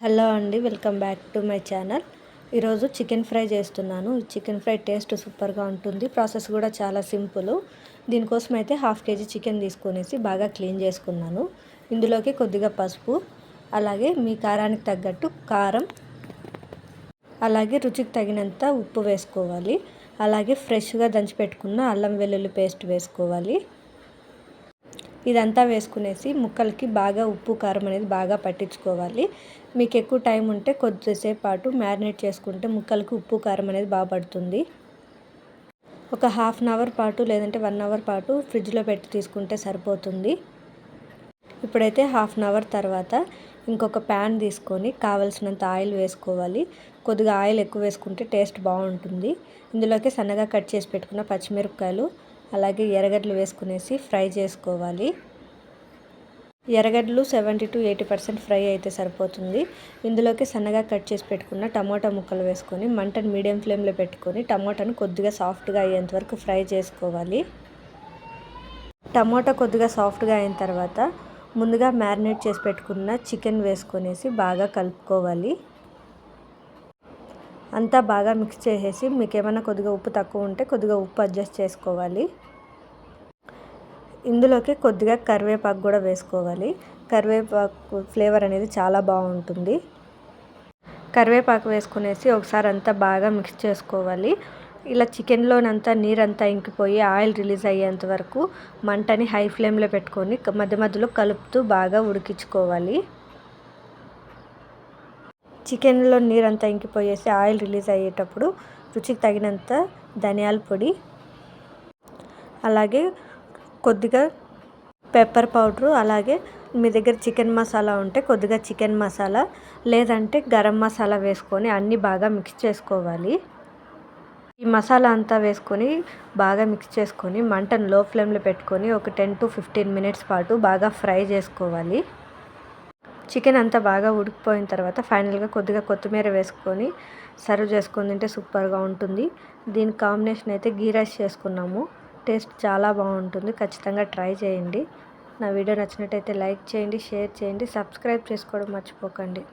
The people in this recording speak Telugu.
హలో అండి welcome back to my channel. ఈరోజు చికెన్ ఫ్రై చేస్తున్నాను. చికెన్ ఫ్రై టేస్ట్ సూపర్గా ఉంటుంది. ప్రాసెస్ కూడా చాలా సింపుల్. దీనికోసం అయితే హాఫ్ కేజీ చికెన్ తీసుకునేసి బాగా క్లీన్ చేసుకున్నాను. ఇందులోకి కొద్దిగా పసుపు అలాగే మీ కారానికి తగ్గట్టు కారం అలాగే రుచికి తగినంత ఉప్పు వేసుకోవాలి. అలాగే ఫ్రెష్గా దంచిపెట్టుకున్న అల్లం వెల్లుల్లి పేస్ట్ వేసుకోవాలి. ఇదంతా వేసుకునేసి ముక్కలకి బాగా ఉప్పు కారం అనేది బాగా పట్టించుకోవాలి. మీకు ఎక్కువ టైం ఉంటే కొద్దిసేపు పాటు మ్యారినేట్ చేసుకుంటే ముక్కలకి ఉప్పు కారం అనేది బాగా పడుతుంది. ఒక హాఫ్ అన్ అవర్ పాటు లేదంటే వన్ అవర్ పాటు ఫ్రిడ్జ్లో పెట్టి తీసుకుంటే సరిపోతుంది. ఇప్పుడైతే హాఫ్ అన్ అవర్ తర్వాత ఇంకొక ప్యాన్ తీసుకొని కావలసినంత ఆయిల్ వేసుకోవాలి. కొద్దిగా ఆయిల్ ఎక్కువ వేసుకుంటే టేస్ట్ బాగుంటుంది. ఇందులోకి సన్నగా కట్ చేసి పెట్టుకున్న పచ్చిమిరపకాయలు అలాగే ఎర్రగడ్డలు వేసుకునేసి ఫ్రై చేసుకోవాలి. ఎర్రగడ్డలు seventy to eighty percent fry అయితే సరిపోతుంది. ఇందులోకి సన్నగా కట్ చేసి పెట్టుకున్న టమోటా ముక్కలు వేసుకొని మంటను మీడియం ఫ్లేమ్లో పెట్టుకొని టమోటాను కొద్దిగా సాఫ్ట్గా అయ్యేంత వరకు ఫ్రై చేసుకోవాలి. టమోటా కొద్దిగా సాఫ్ట్గా అయిన తర్వాత ముందుగా మ్యారినేట్ చేసి పెట్టుకున్న చికెన్ వేసుకొనేసి బాగా కలుపుకోవాలి. అంతా బాగా మిక్స్ చేసేసి మీకు ఏమైనా కొద్దిగా ఉప్పు తక్కువ ఉంటే కొద్దిగా ఉప్పు అడ్జస్ట్ చేసుకోవాలి. ఇందులోకి కొద్దిగా కరివేపాకు కూడా వేసుకోవాలి. కరివేపాకు ఫ్లేవర్ అనేది చాలా బాగుంటుంది. కరివేపాకు వేసుకునేసి ఒకసారి అంతా బాగా మిక్స్ చేసుకోవాలి. ఇలా చికెన్లోనంతా నీరంతా ఇంకిపోయి ఆయిల్ రిలీజ్ అయ్యేంత వరకు మంటని హై ఫ్లేమ్లో పెట్టుకొని మధ్య మధ్యలో కలుపుతూ బాగా ఉడికించుకోవాలి. చికెన్లో నీరంతా ఇంకిపోయేసి ఆయిల్ రిలీజ్ అయ్యేటప్పుడు రుచికి తగినంత ధనియాల పొడి అలాగే కొద్దిగా పెప్పర్ పౌడరు అలాగే మీ దగ్గర చికెన్ మసాలా ఉంటే కొద్దిగా చికెన్ మసాలా లేదంటే గరం మసాలా వేసుకొని అన్నీ బాగా మిక్స్ చేసుకోవాలి. ఈ మసాలా అంతా వేసుకొని బాగా మిక్స్ చేసుకొని మంటను లో ఫ్లేమ్లో పెట్టుకొని ఒక టెన్ టు ఫిఫ్టీన్ మినిట్స్ పాటు బాగా ఫ్రై చేసుకోవాలి. చికెన్ అంతా బాగా ఉడికిపోయిన తర్వాత ఫైనల్గా కొద్దిగా కొత్తిమీర వేసుకొని సర్వ్ చేసుకొని తింటే సూపర్గా ఉంటుంది. దీని కాంబినేషన్ అయితే గీ రైస్ చేసుకున్నాము. టేస్ట్ చాలా బాగుంటుంది. ఖచ్చితంగా ట్రై చేయండి. నా వీడియో నచ్చినట్టయితే లైక్ చేయండి షేర్ చేయండి సబ్స్క్రైబ్ చేసుకోవడం మర్చిపోకండి.